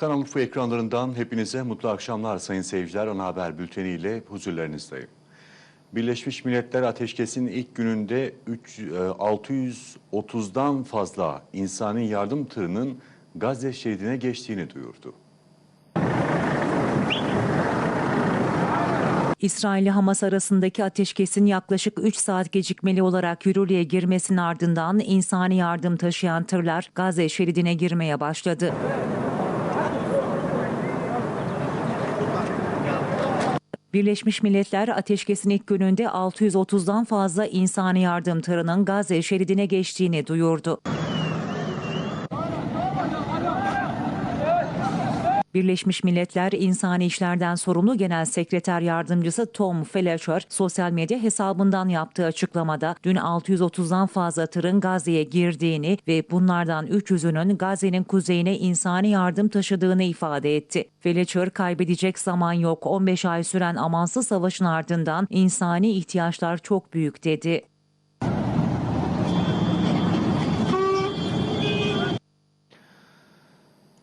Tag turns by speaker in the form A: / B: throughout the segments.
A: Kanal Ufuk ekranlarından hepinize mutlu akşamlar sayın seyirciler. Ana haber bülteniyle huzurlarınızdayım. Birleşmiş Milletler Ateşkes'in ilk gününde üç- e, 630'dan fazla insani yardım tırının Gazze şeridine geçtiğini duyurdu.
B: İsrail ile Hamas arasındaki ateşkesin yaklaşık 3 saat gecikmeli olarak yürürlüğe girmesinin ardından insani yardım taşıyan tırlar Gazze şeridine girmeye başladı. Birleşmiş Milletler ateşkesin ilk gününde 630'dan fazla insani yardım tırının Gazze şeridine geçtiğini duyurdu. Birleşmiş Milletler İnsani İşlerden Sorumlu Genel Sekreter Yardımcısı Tom Fletcher sosyal medya hesabından yaptığı açıklamada dün 630'dan fazla tırın Gazze'ye girdiğini ve bunlardan 300'ünün Gazze'nin kuzeyine insani yardım taşıdığını ifade etti. Fletcher kaybedecek zaman yok 15 ay süren amansız savaşın ardından insani ihtiyaçlar çok büyük dedi.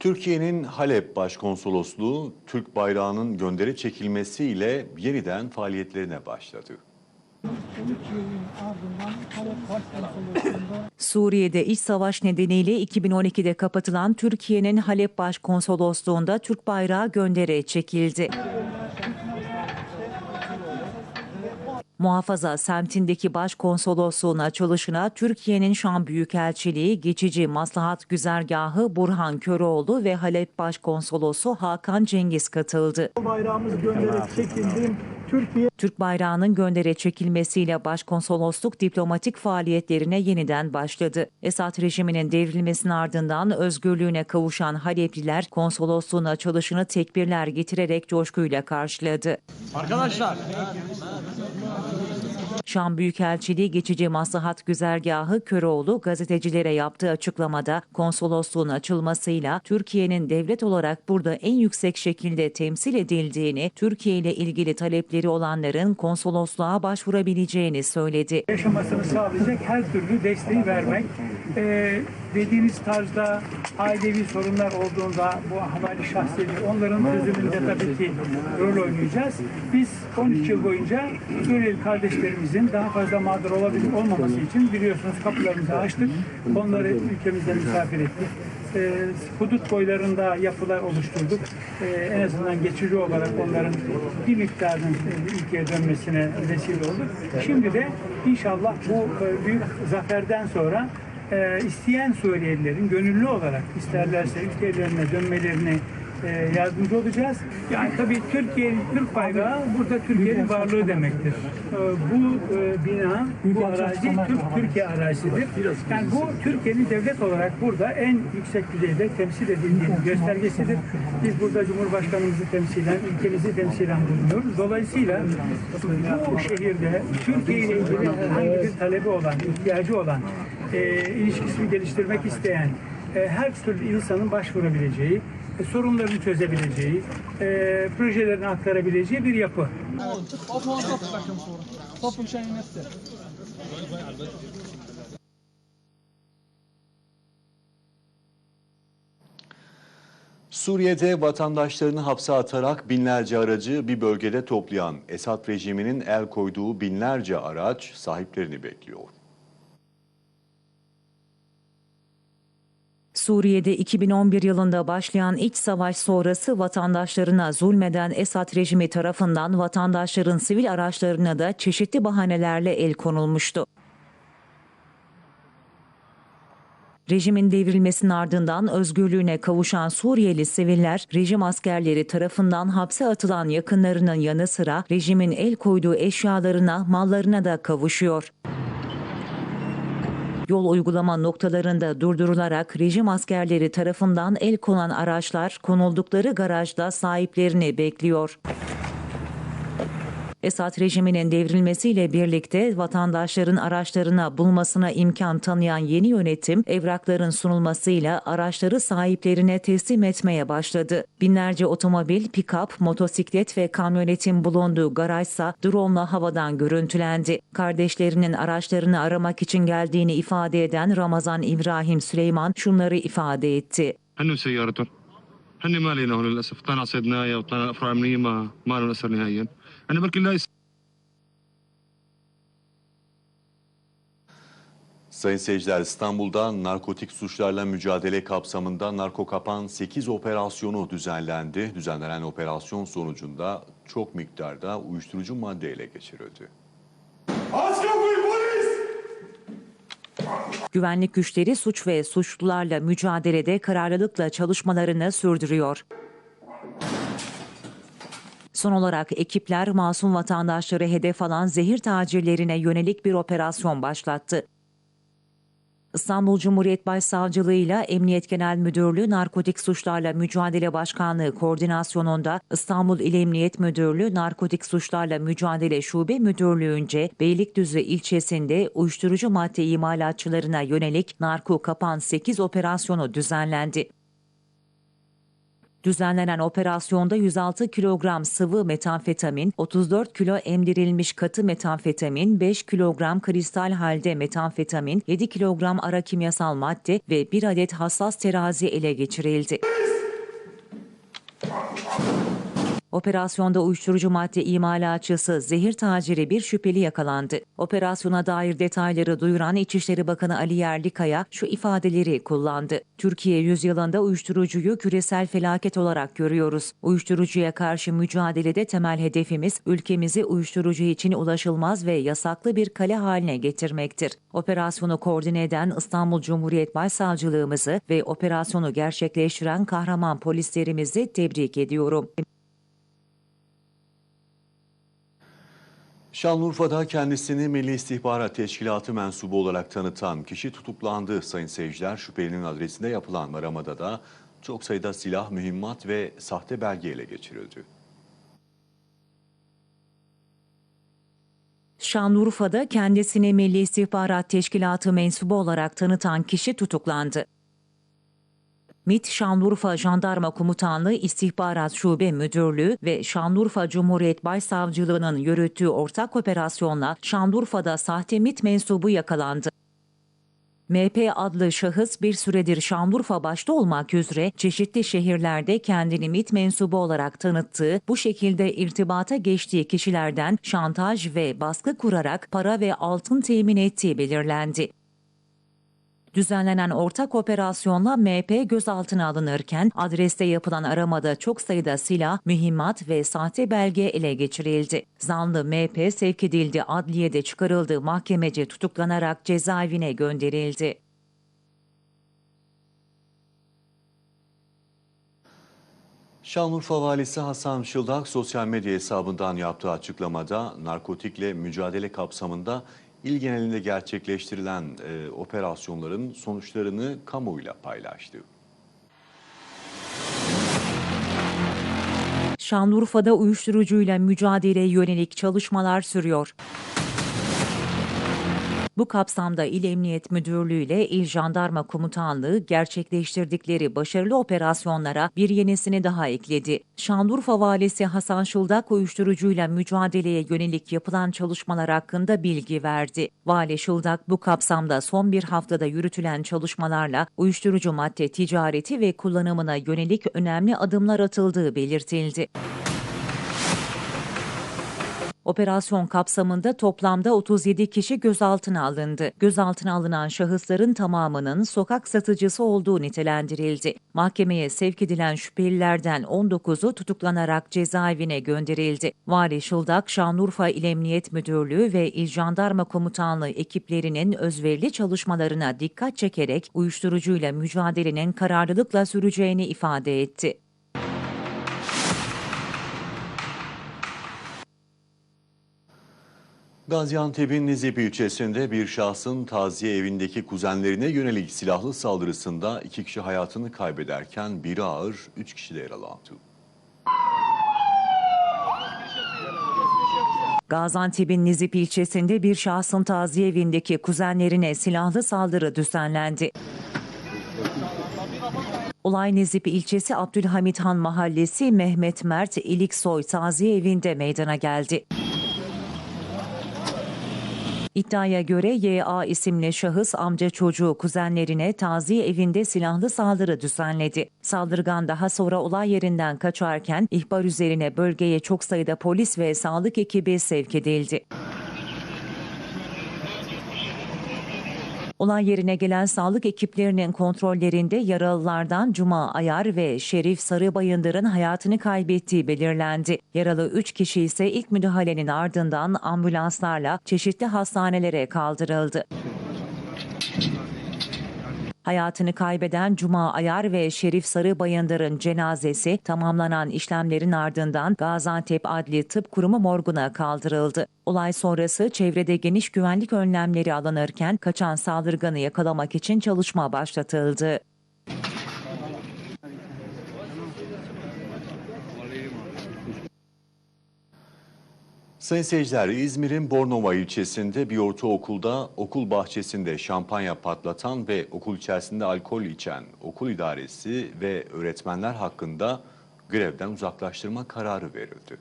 A: Türkiye'nin Halep Başkonsolosluğu Türk bayrağının gönderi çekilmesiyle yeniden faaliyetlerine başladı.
B: Suriye'de iç savaş nedeniyle 2012'de kapatılan Türkiye'nin Halep Başkonsolosluğu'nda Türk bayrağı gönderi çekildi. Muhafaza semtindeki başkonsolosluğun açılışına Türkiye'nin Şam Büyükelçiliği, geçici maslahat güzergahı Burhan Köroğlu ve Halep Başkonsolosu Hakan Cengiz katıldı.
C: bayrağımız gönderip çekildi. Türkiye
B: Türk bayrağının göndere çekilmesiyle başkonsolosluk diplomatik faaliyetlerine yeniden başladı. Esad rejiminin devrilmesinin ardından özgürlüğüne kavuşan Halepliler konsolosluğun açılışını tekbirler getirerek coşkuyla karşıladı.
D: Arkadaşlar
B: Şam Büyükelçiliği geçici maslahat güzergahı Köroğlu gazetecilere yaptığı açıklamada konsolosluğun açılmasıyla Türkiye'nin devlet olarak burada en yüksek şekilde temsil edildiğini, Türkiye ile ilgili talepleri olanların konsolosluğa başvurabileceğini söyledi.
C: yaşamasını sağlayacak her türlü desteği vermek. Ee, dediğiniz tarzda ailevi sorunlar olduğunda bu havali şahsiyedir. Onların çözümünde tabii ki rol oynayacağız. Biz 13 yıl boyunca Suriyeli kardeşlerimizin daha fazla mağdur olabilir olmaması için biliyorsunuz kapılarımızı açtık. Onları ülkemizde misafir ettik. Ee, hudut boylarında yapılar oluşturduk. Ee, en azından geçici olarak onların bir miktarının e, ülkeye dönmesine vesile olduk. Şimdi de inşallah bu e, büyük zaferden sonra e, isteyen Suriyelilerin gönüllü olarak isterlerse ülkelerine dönmelerini e, yardımcı olacağız. Yani tabii Türkiye'nin Türk bayrağı burada Türkiye'nin varlığı demektir. E, bu e, bina, bu arazi Türk Türkiye arazisidir. Yani bu Türkiye'nin devlet olarak burada en yüksek düzeyde temsil edildiğinin göstergesidir. Biz burada Cumhurbaşkanımızı temsilen, ülkemizi temsilen bulunuyoruz. Dolayısıyla bu şehirde Türkiye ile ilgili herhangi bir talebi olan, ihtiyacı olan, e, ilişkisini geliştirmek isteyen e, her türlü insanın başvurabileceği, e, sorunlarını çözebileceği, e, projelerini aktarabileceği bir yapı.
A: Suriye'de vatandaşlarını hapse atarak binlerce aracı bir bölgede toplayan Esad rejiminin el koyduğu binlerce araç sahiplerini bekliyor.
B: Suriye'de 2011 yılında başlayan iç savaş sonrası vatandaşlarına zulmeden Esad rejimi tarafından vatandaşların sivil araçlarına da çeşitli bahanelerle el konulmuştu. Rejimin devrilmesinin ardından özgürlüğüne kavuşan Suriyeli siviller, rejim askerleri tarafından hapse atılan yakınlarının yanı sıra rejimin el koyduğu eşyalarına, mallarına da kavuşuyor. Yol uygulama noktalarında durdurularak rejim askerleri tarafından el konan araçlar konuldukları garajda sahiplerini bekliyor. Esad rejiminin devrilmesiyle birlikte vatandaşların araçlarına bulmasına imkan tanıyan yeni yönetim evrakların sunulmasıyla araçları sahiplerine teslim etmeye başladı. Binlerce otomobil, pikap, motosiklet ve kamyonetin bulunduğu garajsa drone'la havadan görüntülendi. Kardeşlerinin araçlarını aramak için geldiğini ifade eden Ramazan İbrahim Süleyman şunları ifade etti.
E: أنه سيارته هن ما لينا هون للاسف طلع صيدنايه وطلع الافراد الامنيه ما ما لهم اثر نهائيا Hani bakın
A: Sayın seyirciler İstanbul'da narkotik suçlarla mücadele kapsamında narko kapan 8 operasyonu düzenlendi. Düzenlenen operasyon sonucunda çok miktarda uyuşturucu madde ele geçirildi.
B: Güvenlik güçleri suç ve suçlularla mücadelede kararlılıkla çalışmalarını sürdürüyor. Son olarak ekipler masum vatandaşları hedef alan zehir tacirlerine yönelik bir operasyon başlattı. İstanbul Cumhuriyet Başsavcılığı ile Emniyet Genel Müdürlüğü Narkotik Suçlarla Mücadele Başkanlığı koordinasyonunda İstanbul İl Emniyet Müdürlüğü Narkotik Suçlarla Mücadele Şube Müdürlüğü'nce Beylikdüzü ilçesinde uyuşturucu madde imalatçılarına yönelik Narko Kapan 8 operasyonu düzenlendi. Düzenlenen operasyonda 106 kilogram sıvı metamfetamin, 34 kilo emdirilmiş katı metamfetamin, 5 kilogram kristal halde metamfetamin, 7 kilogram ara kimyasal madde ve 1 adet hassas terazi ele geçirildi. Operasyonda uyuşturucu madde imalatçısı zehir taciri bir şüpheli yakalandı. Operasyona dair detayları duyuran İçişleri Bakanı Ali Yerlikaya şu ifadeleri kullandı. Türkiye yüzyılında uyuşturucuyu küresel felaket olarak görüyoruz. Uyuşturucuya karşı mücadelede temel hedefimiz ülkemizi uyuşturucu için ulaşılmaz ve yasaklı bir kale haline getirmektir. Operasyonu koordine eden İstanbul Cumhuriyet Başsavcılığımızı ve operasyonu gerçekleştiren kahraman polislerimizi tebrik ediyorum.
A: Şanlıurfa'da kendisini Milli İstihbarat Teşkilatı mensubu olarak tanıtan kişi tutuklandı. Sayın seyirciler şüphelinin adresinde yapılan aramada da çok sayıda silah, mühimmat ve sahte belge ele geçirildi.
B: Şanlıurfa'da kendisini Milli İstihbarat Teşkilatı mensubu olarak tanıtan kişi tutuklandı. MİT Şanlıurfa Jandarma Komutanlığı İstihbarat Şube Müdürlüğü ve Şanlıurfa Cumhuriyet Başsavcılığı'nın yürüttüğü ortak operasyonla Şanlıurfa'da sahte MİT mensubu yakalandı. MP adlı şahıs bir süredir Şanlıurfa başta olmak üzere çeşitli şehirlerde kendini MİT mensubu olarak tanıttığı, bu şekilde irtibata geçtiği kişilerden şantaj ve baskı kurarak para ve altın temin ettiği belirlendi. Düzenlenen ortak operasyonla MP gözaltına alınırken adreste yapılan aramada çok sayıda silah, mühimmat ve sahte belge ele geçirildi. Zanlı MP sevk edildi, adliyede çıkarıldı, mahkemece tutuklanarak cezaevine gönderildi.
A: Şanlıurfa Valisi Hasan Şıldak sosyal medya hesabından yaptığı açıklamada narkotikle mücadele kapsamında il genelinde gerçekleştirilen e, operasyonların sonuçlarını kamuoyuyla paylaştı.
B: Şanlıurfa'da uyuşturucuyla mücadeleye yönelik çalışmalar sürüyor. Bu kapsamda İl Emniyet Müdürlüğü ile İl Jandarma Komutanlığı gerçekleştirdikleri başarılı operasyonlara bir yenisini daha ekledi. Şanlıurfa Valisi Hasan Şıldak uyuşturucuyla mücadeleye yönelik yapılan çalışmalar hakkında bilgi verdi. Vali Şıldak bu kapsamda son bir haftada yürütülen çalışmalarla uyuşturucu madde ticareti ve kullanımına yönelik önemli adımlar atıldığı belirtildi. Operasyon kapsamında toplamda 37 kişi gözaltına alındı. Gözaltına alınan şahısların tamamının sokak satıcısı olduğu nitelendirildi. Mahkemeye sevk edilen şüphelilerden 19'u tutuklanarak cezaevine gönderildi. Vali Şıldak, Şanlıurfa İl Emniyet Müdürlüğü ve İl Jandarma Komutanlığı ekiplerinin özverili çalışmalarına dikkat çekerek uyuşturucuyla mücadelenin kararlılıkla süreceğini ifade etti.
A: Gaziantep'in Nizip ilçesinde bir şahsın taziye evindeki kuzenlerine yönelik silahlı saldırısında iki kişi hayatını kaybederken biri ağır, üç kişi de yaralandı.
B: Gaziantep'in Nizip ilçesinde bir şahsın taziye evindeki kuzenlerine silahlı saldırı düzenlendi. Olay Nizip ilçesi Abdülhamit Han Mahallesi Mehmet Mert İliksoy taziye evinde meydana geldi. İddiaya göre YA isimli şahıs amca çocuğu kuzenlerine taziye evinde silahlı saldırı düzenledi. Saldırgan daha sonra olay yerinden kaçarken ihbar üzerine bölgeye çok sayıda polis ve sağlık ekibi sevk edildi. Olay yerine gelen sağlık ekiplerinin kontrollerinde yaralılardan Cuma Ayar ve Şerif Sarıbayındır'ın hayatını kaybettiği belirlendi. Yaralı 3 kişi ise ilk müdahalenin ardından ambulanslarla çeşitli hastanelere kaldırıldı. Hayatını kaybeden Cuma Ayar ve Şerif Sarıbayındır'ın cenazesi tamamlanan işlemlerin ardından Gaziantep Adli Tıp Kurumu morguna kaldırıldı. Olay sonrası çevrede geniş güvenlik önlemleri alınırken kaçan saldırganı yakalamak için çalışma başlatıldı.
A: Sayın seyirciler, İzmir'in Bornova ilçesinde bir ortaokulda okul bahçesinde şampanya patlatan ve okul içerisinde alkol içen okul idaresi ve öğretmenler hakkında görevden uzaklaştırma kararı verildi.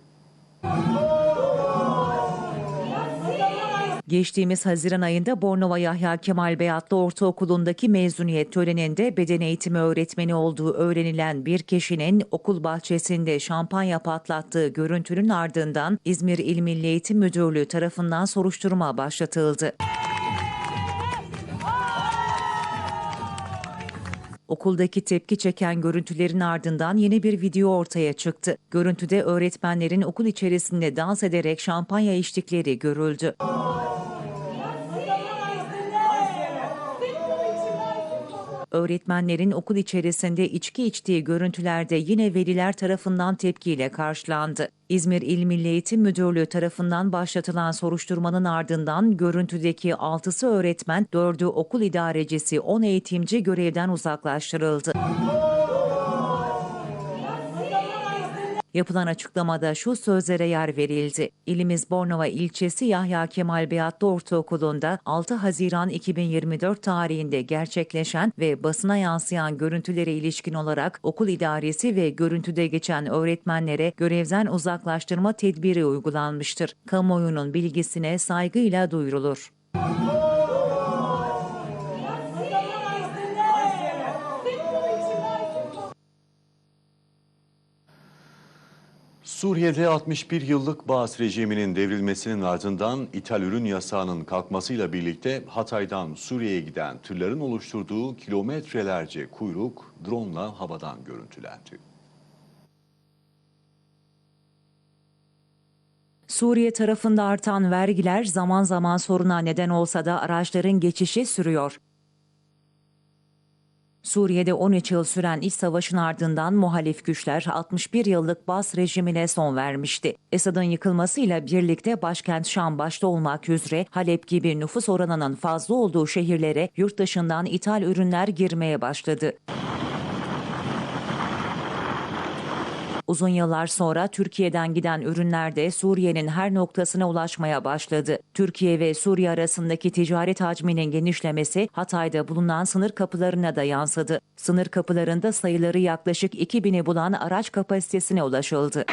B: Geçtiğimiz Haziran ayında Bornova Yahya Kemal Beyatlı Ortaokulu'ndaki mezuniyet töreninde beden eğitimi öğretmeni olduğu öğrenilen bir kişinin okul bahçesinde şampanya patlattığı görüntünün ardından İzmir İl Milli Eğitim Müdürlüğü tarafından soruşturma başlatıldı. Okuldaki tepki çeken görüntülerin ardından yeni bir video ortaya çıktı. Görüntüde öğretmenlerin okul içerisinde dans ederek şampanya içtikleri görüldü. Öğretmenlerin okul içerisinde içki içtiği görüntülerde yine veliler tarafından tepkiyle karşılandı. İzmir İl Milli Eğitim Müdürlüğü tarafından başlatılan soruşturmanın ardından görüntüdeki 6'sı öğretmen, 4'ü okul idarecisi, 10 eğitimci görevden uzaklaştırıldı. Yapılan açıklamada şu sözlere yer verildi. İlimiz Bornova ilçesi Yahya Kemal Beyatlı Ortaokulu'nda 6 Haziran 2024 tarihinde gerçekleşen ve basına yansıyan görüntülere ilişkin olarak okul idaresi ve görüntüde geçen öğretmenlere görevden uzaklaştırma tedbiri uygulanmıştır. Kamuoyunun bilgisine saygıyla duyurulur.
A: Suriye'de 61 yıllık Baas rejiminin devrilmesinin ardından ithal ürün yasağının kalkmasıyla birlikte Hatay'dan Suriye'ye giden tırların oluşturduğu kilometrelerce kuyruk drone'la havadan görüntülendi.
B: Suriye tarafında artan vergiler zaman zaman soruna neden olsa da araçların geçişi sürüyor. Suriye'de 13 yıl süren iç savaşın ardından muhalif güçler 61 yıllık Bas rejimine son vermişti. Esad'ın yıkılmasıyla birlikte başkent Şam başta olmak üzere Halep gibi nüfus oranının fazla olduğu şehirlere yurt dışından ithal ürünler girmeye başladı. Uzun yıllar sonra Türkiye'den giden ürünler de Suriye'nin her noktasına ulaşmaya başladı. Türkiye ve Suriye arasındaki ticaret hacminin genişlemesi Hatay'da bulunan sınır kapılarına da yansıdı. Sınır kapılarında sayıları yaklaşık 2000'i bulan araç kapasitesine ulaşıldı.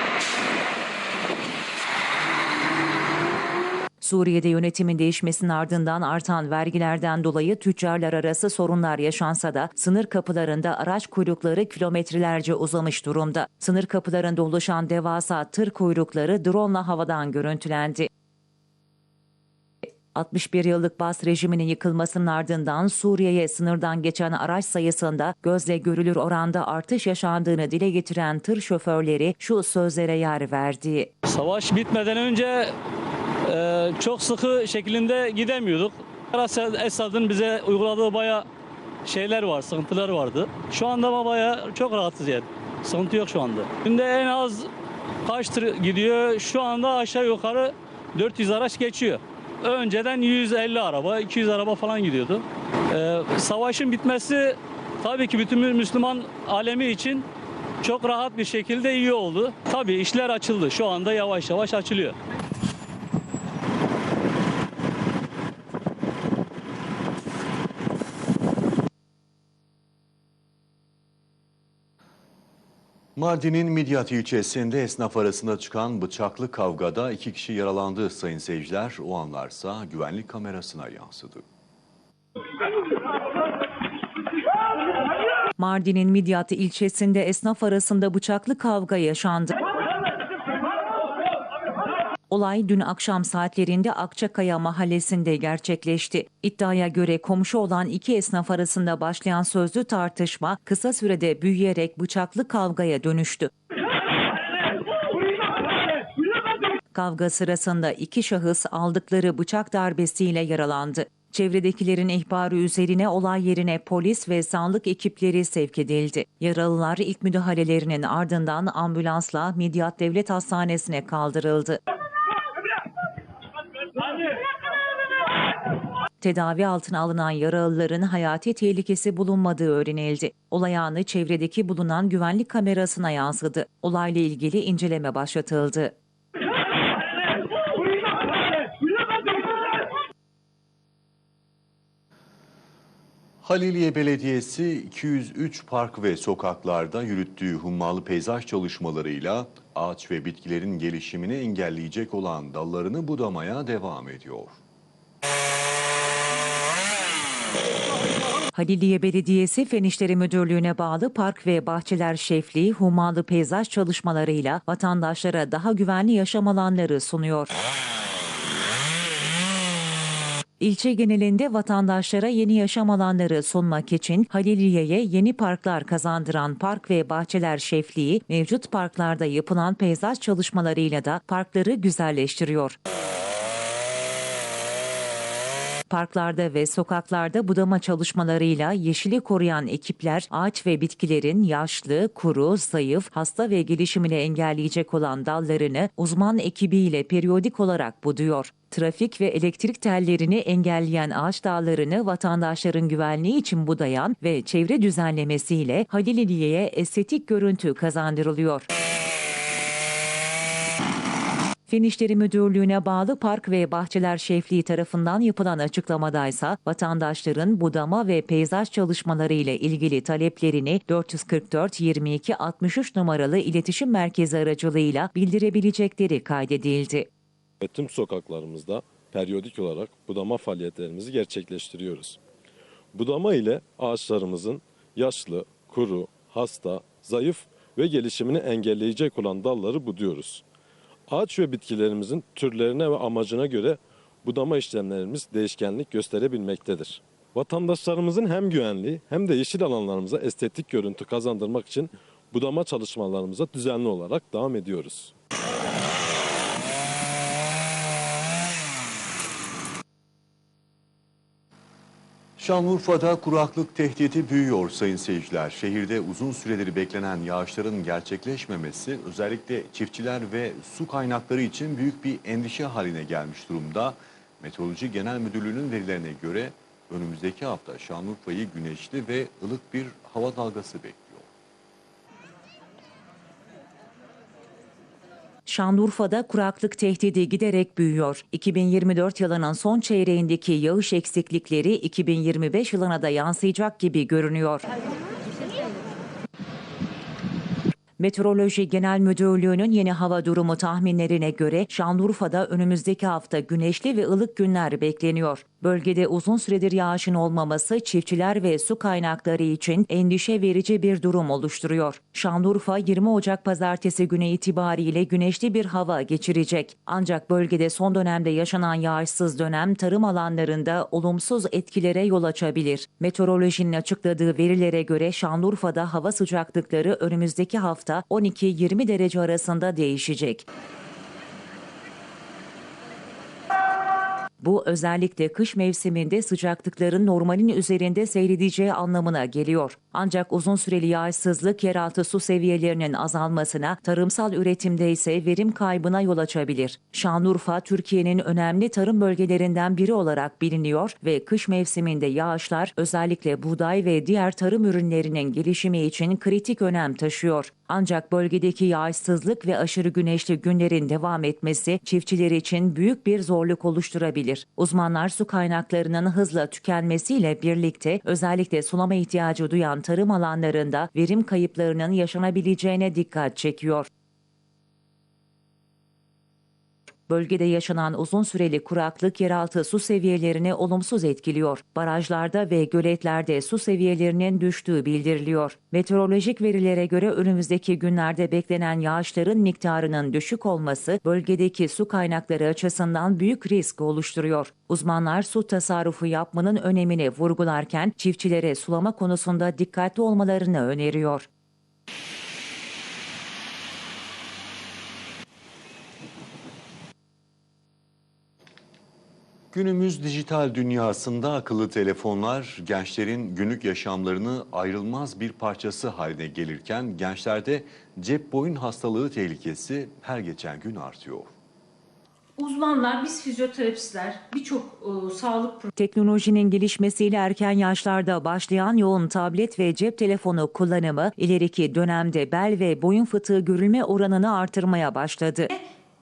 B: Suriye'de yönetimin değişmesinin ardından artan vergilerden dolayı tüccarlar arası sorunlar yaşansa da sınır kapılarında araç kuyrukları kilometrelerce uzamış durumda. Sınır kapılarında oluşan devasa tır kuyrukları drone'la havadan görüntülendi. 61 yıllık Bas rejiminin yıkılmasının ardından Suriye'ye sınırdan geçen araç sayısında gözle görülür oranda artış yaşandığını dile getiren tır şoförleri şu sözlere yer verdi.
F: Savaş bitmeden önce e, çok sıkı şeklinde gidemiyorduk. Esad- Esad'ın bize uyguladığı baya şeyler var, sıkıntılar vardı. Şu anda baya çok rahatız yani. Sıkıntı yok şu anda. Günde en az kaç tır gidiyor? Şu anda aşağı yukarı 400 araç geçiyor. Önceden 150 araba, 200 araba falan gidiyordu. E, savaşın bitmesi tabii ki bütün Müslüman alemi için çok rahat bir şekilde iyi oldu. Tabii işler açıldı. Şu anda yavaş yavaş açılıyor.
A: Mardin'in Midyat ilçesinde esnaf arasında çıkan bıçaklı kavgada iki kişi yaralandı sayın seyirciler. O anlarsa güvenlik kamerasına yansıdı.
B: Mardin'in Midyat ilçesinde esnaf arasında bıçaklı kavga yaşandı. Olay dün akşam saatlerinde Akçakaya mahallesinde gerçekleşti. İddiaya göre komşu olan iki esnaf arasında başlayan sözlü tartışma kısa sürede büyüyerek bıçaklı kavgaya dönüştü. Kavga sırasında iki şahıs aldıkları bıçak darbesiyle yaralandı. Çevredekilerin ihbarı üzerine olay yerine polis ve sağlık ekipleri sevk edildi. Yaralılar ilk müdahalelerinin ardından ambulansla Midyat Devlet Hastanesi'ne kaldırıldı. Tedavi altına alınan yaralıların hayati tehlikesi bulunmadığı öğrenildi. Olay anı çevredeki bulunan güvenlik kamerasına yansıdı. Olayla ilgili inceleme başlatıldı.
A: Haliliye Belediyesi 203 park ve sokaklarda yürüttüğü hummalı peyzaj çalışmalarıyla ağaç ve bitkilerin gelişimini engelleyecek olan dallarını budamaya devam ediyor.
B: Haliliye Belediyesi Fen İşleri Müdürlüğü'ne bağlı Park ve Bahçeler Şefliği hummalı peyzaj çalışmalarıyla vatandaşlara daha güvenli yaşam alanları sunuyor. İlçe genelinde vatandaşlara yeni yaşam alanları sunmak için Haliliye'ye yeni parklar kazandıran Park ve Bahçeler Şefliği mevcut parklarda yapılan peyzaj çalışmalarıyla da parkları güzelleştiriyor. Parklarda ve sokaklarda budama çalışmalarıyla yeşili koruyan ekipler ağaç ve bitkilerin yaşlı, kuru, zayıf, hasta ve gelişimini engelleyecek olan dallarını uzman ekibiyle periyodik olarak buduyor. Trafik ve elektrik tellerini engelleyen ağaç dallarını vatandaşların güvenliği için budayan ve çevre düzenlemesiyle Haliliye'ye estetik görüntü kazandırılıyor. Fen İşleri Müdürlüğü'ne bağlı Park ve Bahçeler Şefliği tarafından yapılan açıklamadaysa vatandaşların budama ve peyzaj çalışmaları ile ilgili taleplerini 444 22 63 numaralı iletişim merkezi aracılığıyla bildirebilecekleri kaydedildi.
G: tüm sokaklarımızda periyodik olarak budama faaliyetlerimizi gerçekleştiriyoruz. Budama ile ağaçlarımızın yaşlı, kuru, hasta, zayıf ve gelişimini engelleyecek olan dalları buduyoruz. Ağaç ve bitkilerimizin türlerine ve amacına göre budama işlemlerimiz değişkenlik gösterebilmektedir. Vatandaşlarımızın hem güvenli hem de yeşil alanlarımıza estetik görüntü kazandırmak için budama çalışmalarımıza düzenli olarak devam ediyoruz.
A: Şanlıurfa'da kuraklık tehdidi büyüyor sayın seyirciler. Şehirde uzun süredir beklenen yağışların gerçekleşmemesi özellikle çiftçiler ve su kaynakları için büyük bir endişe haline gelmiş durumda. Meteoroloji Genel Müdürlüğü'nün verilerine göre önümüzdeki hafta Şanlıurfa'yı güneşli ve ılık bir hava dalgası bekliyor.
B: Şanlıurfa'da kuraklık tehdidi giderek büyüyor. 2024 yılının son çeyreğindeki yağış eksiklikleri 2025 yılına da yansıyacak gibi görünüyor. Meteoroloji Genel Müdürlüğü'nün yeni hava durumu tahminlerine göre Şanlıurfa'da önümüzdeki hafta güneşli ve ılık günler bekleniyor. Bölgede uzun süredir yağışın olmaması çiftçiler ve su kaynakları için endişe verici bir durum oluşturuyor. Şanlıurfa 20 Ocak pazartesi günü itibariyle güneşli bir hava geçirecek. Ancak bölgede son dönemde yaşanan yağışsız dönem tarım alanlarında olumsuz etkilere yol açabilir. Meteorolojinin açıkladığı verilere göre Şanlıurfa'da hava sıcaklıkları önümüzdeki hafta 12-20 derece arasında değişecek. Bu özellikle kış mevsiminde sıcaklıkların normalin üzerinde seyredeceği anlamına geliyor. Ancak uzun süreli yağışsızlık yeraltı su seviyelerinin azalmasına, tarımsal üretimde ise verim kaybına yol açabilir. Şanlıurfa, Türkiye'nin önemli tarım bölgelerinden biri olarak biliniyor ve kış mevsiminde yağışlar özellikle buğday ve diğer tarım ürünlerinin gelişimi için kritik önem taşıyor. Ancak bölgedeki yağışsızlık ve aşırı güneşli günlerin devam etmesi çiftçiler için büyük bir zorluk oluşturabilir. Hayır. Uzmanlar su kaynaklarının hızla tükenmesiyle birlikte özellikle sulama ihtiyacı duyan tarım alanlarında verim kayıplarının yaşanabileceğine dikkat çekiyor. Bölgede yaşanan uzun süreli kuraklık yeraltı su seviyelerini olumsuz etkiliyor. Barajlarda ve göletlerde su seviyelerinin düştüğü bildiriliyor. Meteorolojik verilere göre önümüzdeki günlerde beklenen yağışların miktarının düşük olması bölgedeki su kaynakları açısından büyük risk oluşturuyor. Uzmanlar su tasarrufu yapmanın önemini vurgularken çiftçilere sulama konusunda dikkatli olmalarını öneriyor.
A: Günümüz dijital dünyasında akıllı telefonlar gençlerin günlük yaşamlarını ayrılmaz bir parçası haline gelirken gençlerde cep boyun hastalığı tehlikesi her geçen gün artıyor.
H: Uzmanlar, biz fizyoterapistler birçok e, sağlık
B: Teknolojinin gelişmesiyle erken yaşlarda başlayan yoğun tablet ve cep telefonu kullanımı ileriki dönemde bel ve boyun fıtığı görülme oranını artırmaya başladı.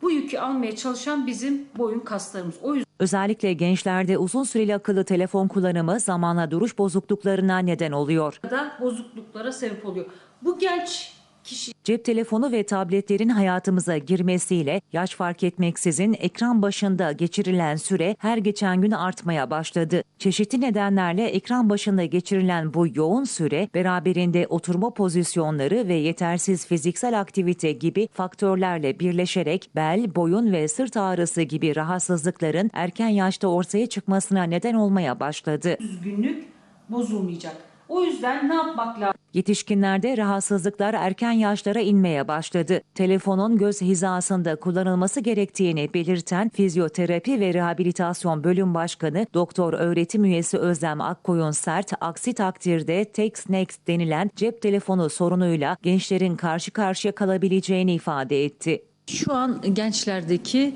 H: Bu yükü almaya çalışan bizim boyun kaslarımız. O yüzden
B: Özellikle gençlerde uzun süreli akıllı telefon kullanımı zamanla duruş bozukluklarına neden oluyor.
H: da bozukluklara sebep oluyor. Bu genç kişi
B: Cep telefonu ve tabletlerin hayatımıza girmesiyle yaş fark etmeksizin ekran başında geçirilen süre her geçen gün artmaya başladı. Çeşitli nedenlerle ekran başında geçirilen bu yoğun süre beraberinde oturma pozisyonları ve yetersiz fiziksel aktivite gibi faktörlerle birleşerek bel, boyun ve sırt ağrısı gibi rahatsızlıkların erken yaşta ortaya çıkmasına neden olmaya başladı.
H: düzgünlük bozulmayacak. O yüzden ne yapmak lazım?
B: Yetişkinlerde rahatsızlıklar erken yaşlara inmeye başladı. Telefonun göz hizasında kullanılması gerektiğini belirten Fizyoterapi ve Rehabilitasyon Bölüm Başkanı Doktor Öğretim Üyesi Özlem Akkoyun Sert, aksi takdirde Text Next denilen cep telefonu sorunuyla gençlerin karşı karşıya kalabileceğini ifade etti.
I: Şu an gençlerdeki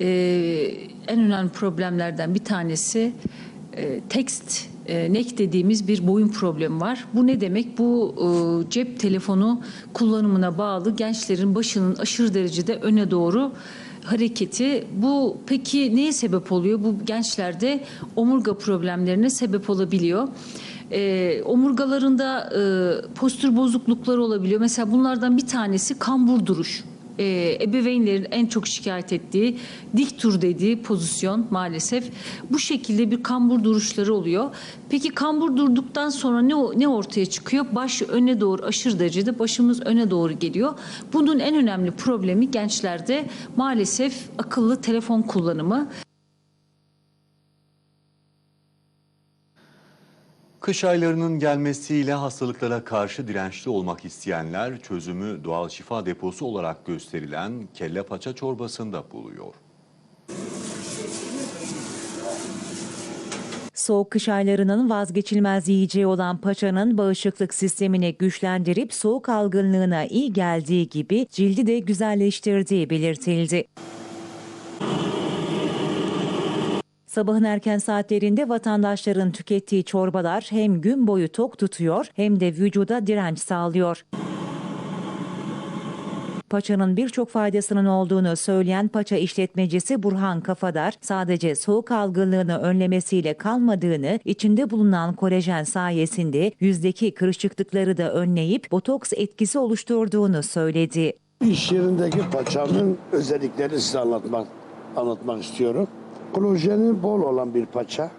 I: e, en önemli problemlerden bir tanesi e, text e, neck dediğimiz bir boyun problemi var. Bu ne demek? Bu e, cep telefonu kullanımına bağlı gençlerin başının aşırı derecede öne doğru hareketi. Bu peki neye sebep oluyor? Bu gençlerde omurga problemlerine sebep olabiliyor. E, omurgalarında e, postür bozuklukları olabiliyor. Mesela bunlardan bir tanesi kambur duruş e, ebeveynlerin en çok şikayet ettiği dik tur dediği pozisyon maalesef bu şekilde bir kambur duruşları oluyor. Peki kambur durduktan sonra ne ne ortaya çıkıyor? Baş öne doğru aşırı derecede başımız öne doğru geliyor. Bunun en önemli problemi gençlerde maalesef akıllı telefon kullanımı.
A: Kış aylarının gelmesiyle hastalıklara karşı dirençli olmak isteyenler çözümü doğal şifa deposu olarak gösterilen kelle paça çorbasında buluyor.
B: Soğuk kış aylarının vazgeçilmez yiyeceği olan paçanın bağışıklık sistemini güçlendirip soğuk algınlığına iyi geldiği gibi cildi de güzelleştirdiği belirtildi. Sabahın erken saatlerinde vatandaşların tükettiği çorbalar hem gün boyu tok tutuyor hem de vücuda direnç sağlıyor. Paçanın birçok faydasının olduğunu söyleyen paça işletmecisi Burhan Kafadar, sadece soğuk algınlığını önlemesiyle kalmadığını, içinde bulunan kolajen sayesinde yüzdeki kırışıklıkları da önleyip botoks etkisi oluşturduğunu söyledi.
J: İş yerindeki paçanın özelliklerini size anlatmak anlatmak istiyorum. Kolajeni bol olan bir paça.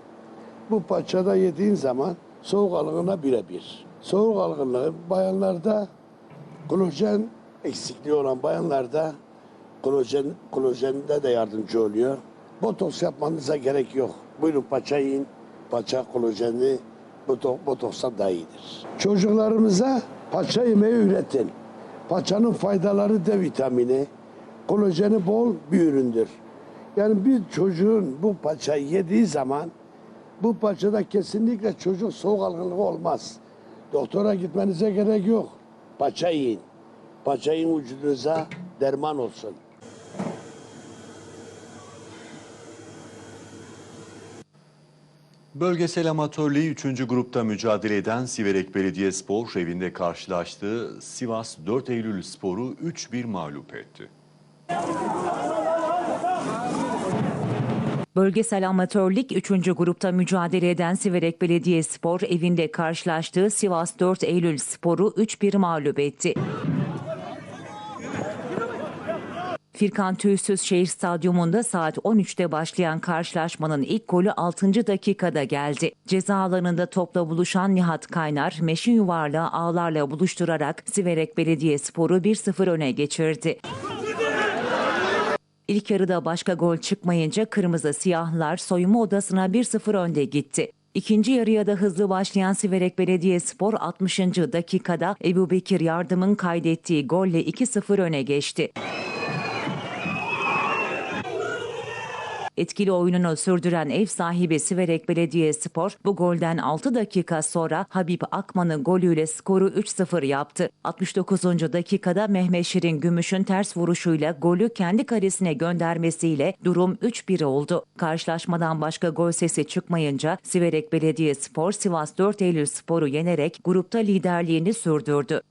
J: Bu paçada yediğin zaman soğuk algınlığına birebir. Soğuk algınlığı bayanlarda kolajen eksikliği olan bayanlarda kolajen kolajende de yardımcı oluyor. Botoks yapmanıza gerek yok. Buyurun paça yiyin. Paça kolajeni boto, botokstan daha iyidir. Çocuklarımıza paça yemeği üretin. Paçanın faydaları D vitamini, kolajeni bol bir üründür. Yani bir çocuğun bu paçayı yediği zaman bu paçada kesinlikle çocuk soğuk algınlığı olmaz. Doktora gitmenize gerek yok. Paça yiyin. Paça yiyin vücudunuza derman olsun.
A: Bölgesel amatörlüğü 3. grupta mücadele eden Siverek Belediyespor evinde karşılaştığı Sivas 4 Eylül Spor'u 3-1 mağlup etti.
B: Bölgesel amatörlük 3. grupta mücadele eden Siverek Belediyespor evinde karşılaştığı Sivas 4 Eylül Spor'u 3-1 mağlup etti. Firkan Tüysüz Şehir Stadyumunda saat 13'te başlayan karşılaşmanın ilk golü 6. dakikada geldi. Ceza alanında topla buluşan Nihat Kaynar, meşin yuvarlağı ağlarla buluşturarak Siverek Belediyespor'u 1-0 öne geçirdi. İlk yarıda başka gol çıkmayınca kırmızı siyahlar soyunma odasına 1-0 önde gitti. İkinci yarıya da hızlı başlayan Siverek Belediyespor 60. dakikada Ebu Bekir Yardım'ın kaydettiği golle 2-0 öne geçti. Etkili oyununu sürdüren ev sahibi Siverek Belediyespor bu golden 6 dakika sonra Habib Akman'ın golüyle skoru 3-0 yaptı. 69. dakikada Mehmet Şirin Gümüş'ün ters vuruşuyla golü kendi kalesine göndermesiyle durum 3-1 oldu. Karşılaşmadan başka gol sesi çıkmayınca Siverek Belediyespor Sivas 4 Eylül Spor'u yenerek grupta liderliğini sürdürdü.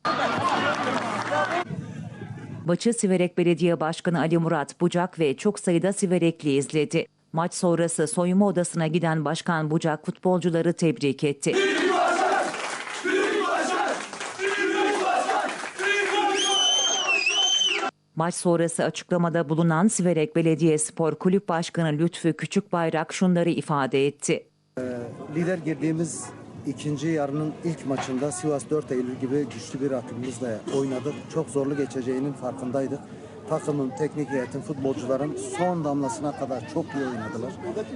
B: Maçı Siverek Belediye Başkanı Ali Murat Bucak ve çok sayıda Siverekli izledi. Maç sonrası soyunma odasına giden Başkan Bucak futbolcuları tebrik etti. Maç sonrası açıklamada bulunan Siverek Belediyespor Kulüp Başkanı Lütfü Küçükbayrak şunları ifade etti.
K: Lider girdiğimiz ikinci yarının ilk maçında Sivas 4 Eylül gibi güçlü bir rakibimizle oynadık. Çok zorlu geçeceğinin farkındaydık. Takımın, teknik heyetin, futbolcuların son damlasına kadar çok iyi oynadılar.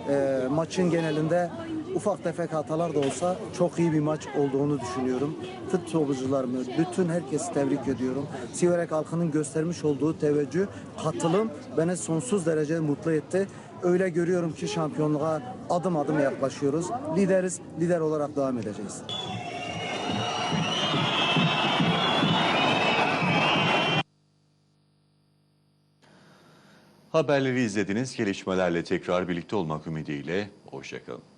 K: Ee, maçın genelinde ufak tefek hatalar da olsa çok iyi bir maç olduğunu düşünüyorum. Futbolcularımı, bütün herkesi tebrik ediyorum. Siverek halkının göstermiş olduğu teveccüh, katılım beni sonsuz derece mutlu etti. Öyle görüyorum ki şampiyonluğa adım adım yaklaşıyoruz. Lideriz, lider olarak devam edeceğiz.
A: Haberleri izlediniz. Gelişmelerle tekrar birlikte olmak ümidiyle. Hoşçakalın.